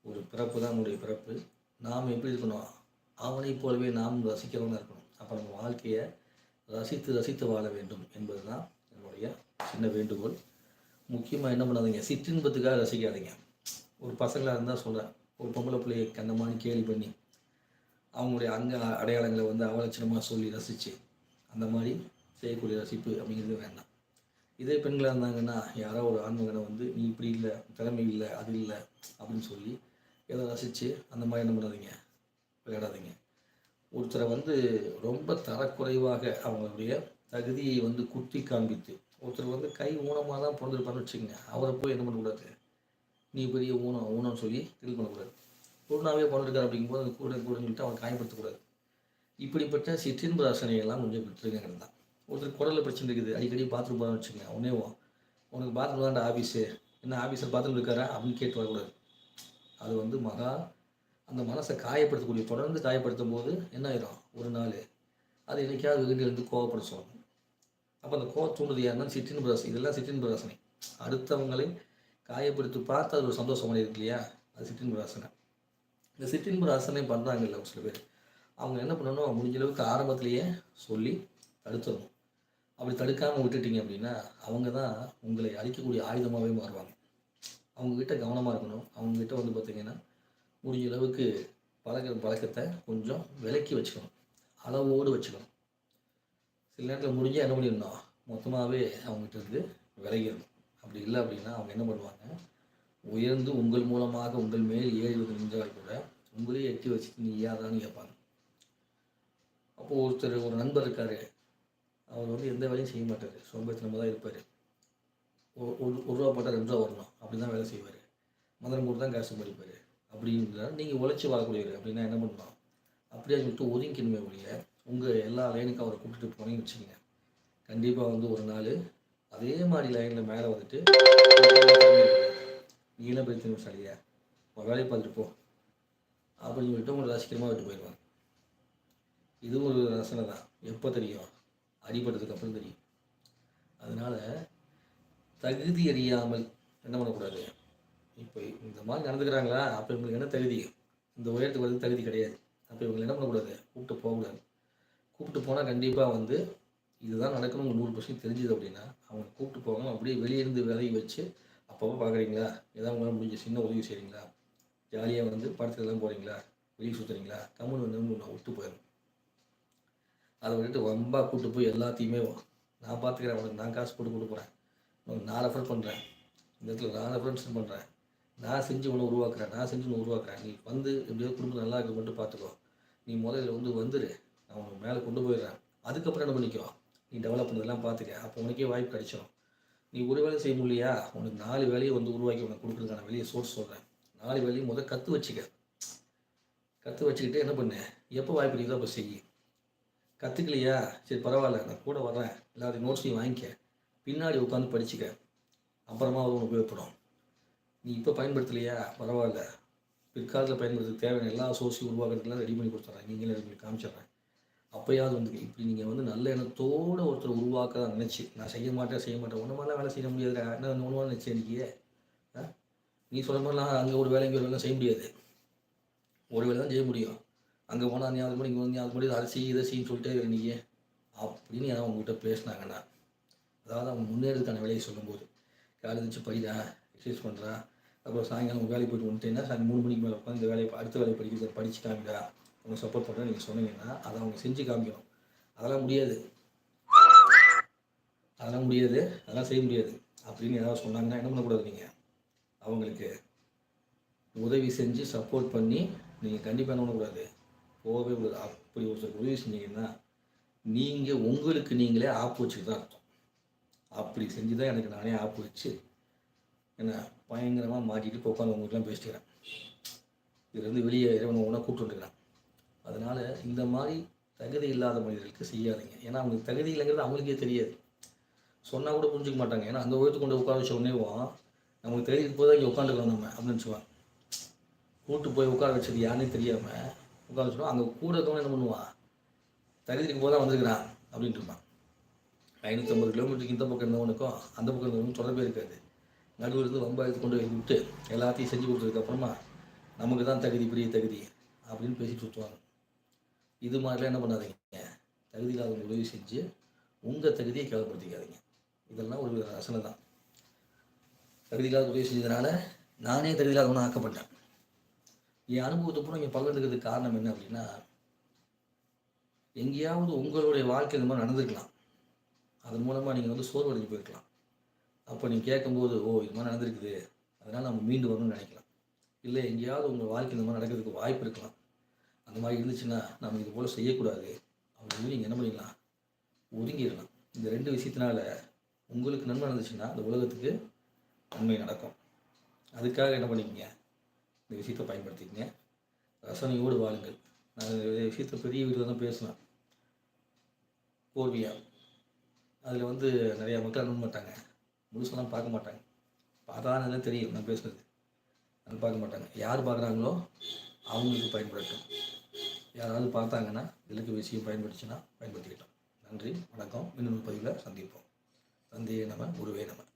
ஒரு பிறப்பு தான் நம்முடைய பிறப்பு. நாம் எப்படி இருக்கணும்? அவனைப் போலவே நாம் ரசிக்கிறவனாக இருக்கணும். அப்போ நம்ம வாழ்க்கையை ரசித்து ரசித்து வாழ வேண்டும் என்பது தான் என்னுடைய சின்ன வேண்டுகோள். முக்கியமாக என்ன பண்ணாதீங்க? சிற்றின்பத்துக்காக ரசிக்காதீங்க. ஒரு பசங்களாக இருந்தால் சொல்கிறேன் ஒரு பொம்பளை பிள்ளையை கண்ணமானு கேலி பண்ணி அவங்களுடைய அங்க அடையாளங்களை வந்து அவலட்சணமாக சொல்லி ரசித்து அந்த மாதிரி செய்யக்கூடிய ரசிப்பு அப்படிங்கிறது வேண்டாம். இதே பெண்களாக இருந்தாங்கன்னா யாரோ ஒரு ஆண்மகனை வந்து நீ இப்படி இல்லை திறமை இல்லை அது இல்லை அப்படின்னு சொல்லி ஏதோ ரசித்து அந்த மாதிரி என்ன பண்ணாதீங்க? விளையாடாதீங்க. ஒருத்தரை வந்து ரொம்ப தரக்குறைவாக அவங்களுடைய தகுதியை வந்து குத்தி காண்பித்து ஒருத்தர் வந்து கை ஊனமாக தான் பிறந்திருப்பான்னு வச்சுக்கோங்க. அவரை போய் என்ன பண்ணக்கூடாது? நீ பெரிய ஊனம் ஊனம்னு சொல்லி இது பண்ணக்கூடாது. குருணாவே பிறந்திருக்காரு அப்படிங்கும்போது அந்த கூட கூடன்னு சொல்லிட்டு அவன் காயப்படுத்தக்கூடாது. இப்படிப்பட்ட சிற்றின்பு ரசனையெல்லாம் கொஞ்சம் விட்டுருங்கிறது தான். ஒருத்தர் குடலில் பிரச்சனை இருக்குது அடிக்கடி பாத்ரூம் போகிறான்னு வச்சுக்கோங்க உடனே உனக்கு பாத்ரூம் தான் ஆஃபீஸு என்ன ஆஃபீஸில் பாத்ரூம் இருக்காரா அப்படின்னு கேட்டு வரக்கூடாது. அது வந்து மகா அந்த மனசை காயப்படுத்தக்கூடிய தொடர்ந்து காயப்படுத்தும் போது என்ன ஆயிரும் ஒரு நாள். அது என்னைக்காவது வெகுண்டு இருந்து கோவப்பட சொல்லணும் அப்போ அந்த கோவ தூண்டுது யாருன்னா சிற்றின் பிரசனை இதெல்லாம் சிற்றின் பிரசனை அடுத்தவங்களை காயப்படுத்தி பார்த்து அது ஒரு சந்தோஷம் இருக்கு இல்லையா? அது சிற்றின் பிரசனை இந்த சிற்றின் பிரசனை பண்ணுறாங்கல்ல ஒரு சில பேர். அவங்க என்ன பண்ணணும்? முடிஞ்ச அளவுக்கு ஆரம்பத்திலேயே சொல்லி தடுத்துடணும். அப்படி தடுக்காமல் விட்டுட்டீங்க அப்படின்னா அவங்க தான் உங்களை அழிக்கக்கூடிய ஆயுதமாகவே மாறுவாங்க. அவங்கக்கிட்ட கவனமாக இருக்கணும். அவங்கக்கிட்ட வந்து பார்த்திங்கன்னா முடிஞ்ச அளவுக்கு பழக்க பழக்கத்தை கொஞ்சம் விலக்கி வச்சுக்கணும். அளவோடு வச்சுக்கணும். சில நேரத்தில் முடிஞ்சால் என்ன பண்ணிடணும்? மொத்தமாகவே அவங்ககிட்ட இருந்து விலகிடணும். அப்படி இல்லை அப்படின்னா அவங்க என்ன பண்ணுவாங்க? உயர்ந்து உங்கள் மூலமாக உங்கள் மேல் ஏறி நின்றால் கூட உங்களே எட்டி வச்சுட்டு நீ ஏதான்னு கேட்பாங்க. அப்போது ஒருத்தர் ஒரு நண்பர் இருக்கார். அவர் வந்து எந்த வேலையும் செய்ய மாட்டார். சோம்பேத்தனமாக தான் இருப்பார். ஒரு ஒரு ரூபா போட்டால் ரெண்டு ரூபா வரணும். அப்படி தான் வேலை செய்வார். மந்திரம் போட்டு தான் காசு படிப்பார் அப்படின்றார். நீங்கள் உழைச்சி வாழக்கூடியவர் அப்படின்னா என்ன பண்ணலாம்? அப்படியே சொல்லிட்டு ஒதுங்கிக்கணுமே ஒழிய உங்கள் எல்லா லைனுக்கும் அவரை கூப்பிட்டுட்டு போனீங்கன்னு வச்சுக்கோங்க. கண்டிப்பாக வந்து ஒரு நாள் அதே மாதிரி லைனில் மேலே வந்துட்டு நீங்களும் போய் திரும்ப சரியா உங்கள் வேலையை பார்த்துட்டு போ. அப்படின்னு சொல்லிட்டு உங்களை ரசிக்கிறமாக விட்டு போயிடுவாங்க. இதுவும் ஒரு ரசனை தான் எப்போ தெரியும்? அடிபட்டதுக்கு அப்புறம் தெரியும். அதனால் தகுதி அறியாமல் என்ன பண்ணக்கூடாது? இப்போ இந்த மாதிரி நடந்துக்கிறாங்களா? அப்போ இவங்களுக்கு என்ன தகுதி? இந்த உயரத்துக்கு வரது தகுதி கிடையாது. அப்போ இவங்களை என்ன பண்ணக்கூடாது? கூப்பிட்டு போகக்கூடாது. கூப்பிட்டு போனால் கண்டிப்பாக வந்து இதுதான் நடக்கணும் நூறு பர்சன்ட் தெரிஞ்சுது அப்படின்னா அவங்க கூப்பிட்டு போகாமல் அப்படியே வெளியே இருந்து விலகி வச்சு அப்பப்போ பார்க்குறீங்களா ஏதாவது உங்களால் முடிஞ்ச சின்ன உதவி செய்கிறீங்களா ஜாலியாக வந்து படத்துக்கெல்லாம் போகிறீங்களா வெளியே சுற்றுறீங்களா கம்முன்னு வந்து நான் விட்டு போயிடும் அதை விட்டுட்டு ரொம்ப கூப்பிட்டு போய் எல்லாத்தையுமே நான் பார்த்துக்கிறேன் உனக்கு நான் காசு போட்டு போகிறேன் உனக்கு நான் ரெஃபர் பண்ணுறேன் இந்த இடத்துல நான் ரெஃபரன்ஸ் பண்ணுறேன் நான் செஞ்சு உன்னை உருவாக்குறேன் நான் செஞ்சு உன்னை உருவாக்குறேன். நீ வந்து எப்படியோ குடும்பம் நல்லா இருக்க மட்டும் பார்த்துக்கோ. நீ முதல்ல வந்து வந்துரு. நான் உனக்கு மேலே கொண்டு போயிடுறேன். அதுக்கப்புறம் என்ன பண்ணிக்கோ? நீ டெவலப் பண்ணதெல்லாம் பார்த்துக்க. அப்போ உனக்கே வாய்ப்பு கிடைச்சிடும் நீ ஒரு வேலை செய்ய முடியலையா? உனக்கு நாலு வேலையை வந்து உருவாக்கி உனக்கு கொடுக்குறதுக்கான வெளியே சோர்ஸ் சொல்கிறேன் நாலு வேலையும் முதல் கற்று வச்சுக்க. கற்று வச்சுக்கிட்டு என்ன பண்ணு? எப்போ வாய்ப்பு கிடைக்குதோ அப்போ செய். கற்றுக்கலையா சரி பரவாயில்ல. நான் கூட வர்றேன். எல்லாத்தையும் நோட்ஸையும் வாங்கிக்க. பின்னாடி உட்காந்து படிச்சுக்க. அப்புறமா அது உனக்கு உபயோகப்படும். நீ இப்போ பயன்படுத்தலையா? பரவாயில்ல. பிற்காலத்தில் பயன்படுத்துக்கு தேவையான எல்லா சோர்ஸையும் உருவாக்குறதுலாம் ரெடி பண்ணி கொடுத்துட்றேன். நீங்களே உங்களுக்கு காமிச்சிடுறேன். அப்போயாவது வந்து இப்படி நீங்கள் வந்து நல்ல எண்ணத்தோடு ஒருத்தர் உருவாக்க நினச்சி. நான் செய்ய மாட்டேன் செய்ய மாட்டேன். ஒன்று மாதிரிலாம் வேலை செய்ய முடியாது என்ன ஒன்று மாதிரி நினச்சி எனக்கு நீ சொல்கிற மாதிரிலாம் அங்கே ஒரு வேலை இங்கே ஒரு வேலை செய்ய முடியாது. ஒரு வேலை தான் செய்ய முடியும். அங்கே போனால் நீ அது மாதிரி இங்கே வந்து நீ அது மாதிரி அதை செய் இதை செய்யும் சொல்லிட்டே நீ அப்படின்னு ஏன்னா உங்ககிட்ட பேசினாங்கன்னா அதாவது அவங்க முன்னேறதுக்கான வேலையை சொல்லும்போது காலையில் வச்சு படிடா எக்ஸசைஸ் பண்ணுறா அப்புறம் சாயங்காலம் வேலைக்கு போயிட்டு வந்துட்டேன்னா சாயங்காலம் மூணு மணிக்கு மேலே உட்காந்து இந்த வேலையை அடுத்த வேலையை படிக்கிறது படிச்சு காமிடா அவங்க சப்போர்ட் பண்ணுறேன் நீங்கள் சொன்னீங்கன்னா அதை அவங்க செஞ்சு காமிக்கணும். அதெல்லாம் முடியாது. அதெல்லாம் முடியாது. அதெல்லாம் செய்ய முடியாது. அப்படின்னு ஏதாவது சொன்னாங்கன்னா என்ன பண்ணக்கூடாது நீங்கள் அவங்களுக்கு உதவி செஞ்சு சப்போர்ட் பண்ணி நீங்கள் கண்டிப்பாக என்ன பண்ணக்கூடாது? போகவே கூடாது. அப்படி ஒரு உதவி செஞ்சீங்கன்னா நீங்கள் உங்களுக்கு நீங்களே ஆப்பு வச்சுட்டு தான் அர்த்தம். அப்படி செஞ்சு தான் எனக்கு நானே ஆப்பு வச்சு என்னை பயங்கரமாக மாட்டிட்டு இப்போ உட்காந்து உங்களுக்குலாம் பேசிக்கிறேன். இதுலேருந்து வெளியே இறைவன் உணவு கூப்பிட்டுருக்கிறேன் அதனால் இந்த மாதிரி தகுதி இல்லாத மனிதர்களுக்கு செய்யாதீங்க. ஏன்னா அவங்களுக்கு தகுதி இல்லைங்கிறது அவங்களுக்கே தெரியாது. சொன்னால் கூட புரிஞ்சுக்க மாட்டாங்க. ஏன்னா அந்த உயரத்து கொண்டு உட்கார வச்ச உடனேவும் நமக்கு தெரியுது போய் தான் இங்கே உட்காந்துக்கலாம் நம்ம அப்படின்னு சொல்லுவாங்க. கூட்டு போய் உட்கார வச்சது யாருன்னு தெரியாமல் உட்கார வச்சுருவோம் அங்கே கூட இருக்கவங்க என்ன பண்ணுவான்? தகுதிக்கு போதான் தான் வந்திருக்கிறான் அப்படின்ட்டு இருப்பான். ஐநூற்றம்பது கிலோமீட்டருக்கு இந்த பக்கம் இருந்தவனுக்கும் அந்த பக்கம் இருந்தவனுக்கும் தொடர்பே இருக்காது. நடுவில் இருந்து வம்பாயத்து கொண்டு போய் விட்டு எல்லாத்தையும் செஞ்சு கொடுத்ததுக்கப்புறமா நமக்கு தான் தகுதி பெரிய தகுதி அப்படின்னு பேசிட்டு சுற்றுவாங்க இது மாதிரிலாம் என்ன பண்ணாதீங்க. தகுதி இல்லாதவங்க உதவி செஞ்சு உங்கள் தகுதியை கேவலப்படுத்திக்காதீங்க. இதெல்லாம் ஒரு ரசனை தான். தகுதி இல்லாத உதவி செஞ்சதுனால நானே தகுதி இல்லாதவனாக ஆக்கப்பட்டேன். என் அனுபவத்தை பூரா இங்கே பகிர்ந்துக்கிறதுக்கு காரணம் என்ன அப்படின்னா எங்கேயாவது உங்களுடைய வாழ்க்கை இந்த மாதிரி நடந்திருக்கலாம். அதன் மூலமாக நீங்கள் வந்து சோர்வடைஞ்சு போயிருக்கலாம். அப்போ நீங்கள் கேட்கும்போது ஓ இது மாதிரி நடந்திருக்குது. அதனால் நம்ம மீண்டு வரணும்னு நினைக்கலாம். இல்லை எங்கேயாவது உங்கள் வாழ்க்கை இந்த மாதிரி நடக்கிறதுக்கு வாய்ப்பு இருக்கலாம். அந்த மாதிரி இருந்துச்சுன்னா நம்ம இது போல் செய்யக்கூடாது. அப்படின்னு நீங்கள் என்ன பண்ணிடலாம்? ஒதுங்கிடலாம். இந்த ரெண்டு விஷயத்தினால உங்களுக்கு நன்மை நடந்துச்சுன்னா அந்த உலகத்துக்கு நன்மை நடக்கும். அதுக்காக என்ன பண்ணிக்கங்க? இந்த விஷயத்தை பயன்படுத்திக்கங்க. ரசனையோடு வாழுங்கள். நான் இந்த விஷயத்தை பெரிய வீட்டில் தான் பேசுவேன். போர்வியா. அதில் வந்து நிறையா மக்கள் அனுப்ப மாட்டாங்க. முழுசெல்லாம் பார்க்க மாட்டாங்க. பார்த்தா தான் தெரியும் நான் பேசுகிறது அதை பார்க்க மாட்டாங்க. யார் பார்க்குறாங்களோ அவங்களுக்கு பயன்படட்டும் யாராவது பார்த்தாங்கன்னா இலக்கு விஷயம் பயன்படுத்துச்சுன்னா பயன்படுத்திக்கிட்டோம். நன்றி வணக்கம். இன்னொரு பதிவில் சந்திப்போம். தந்தையே நம்ம குருவே நம்ம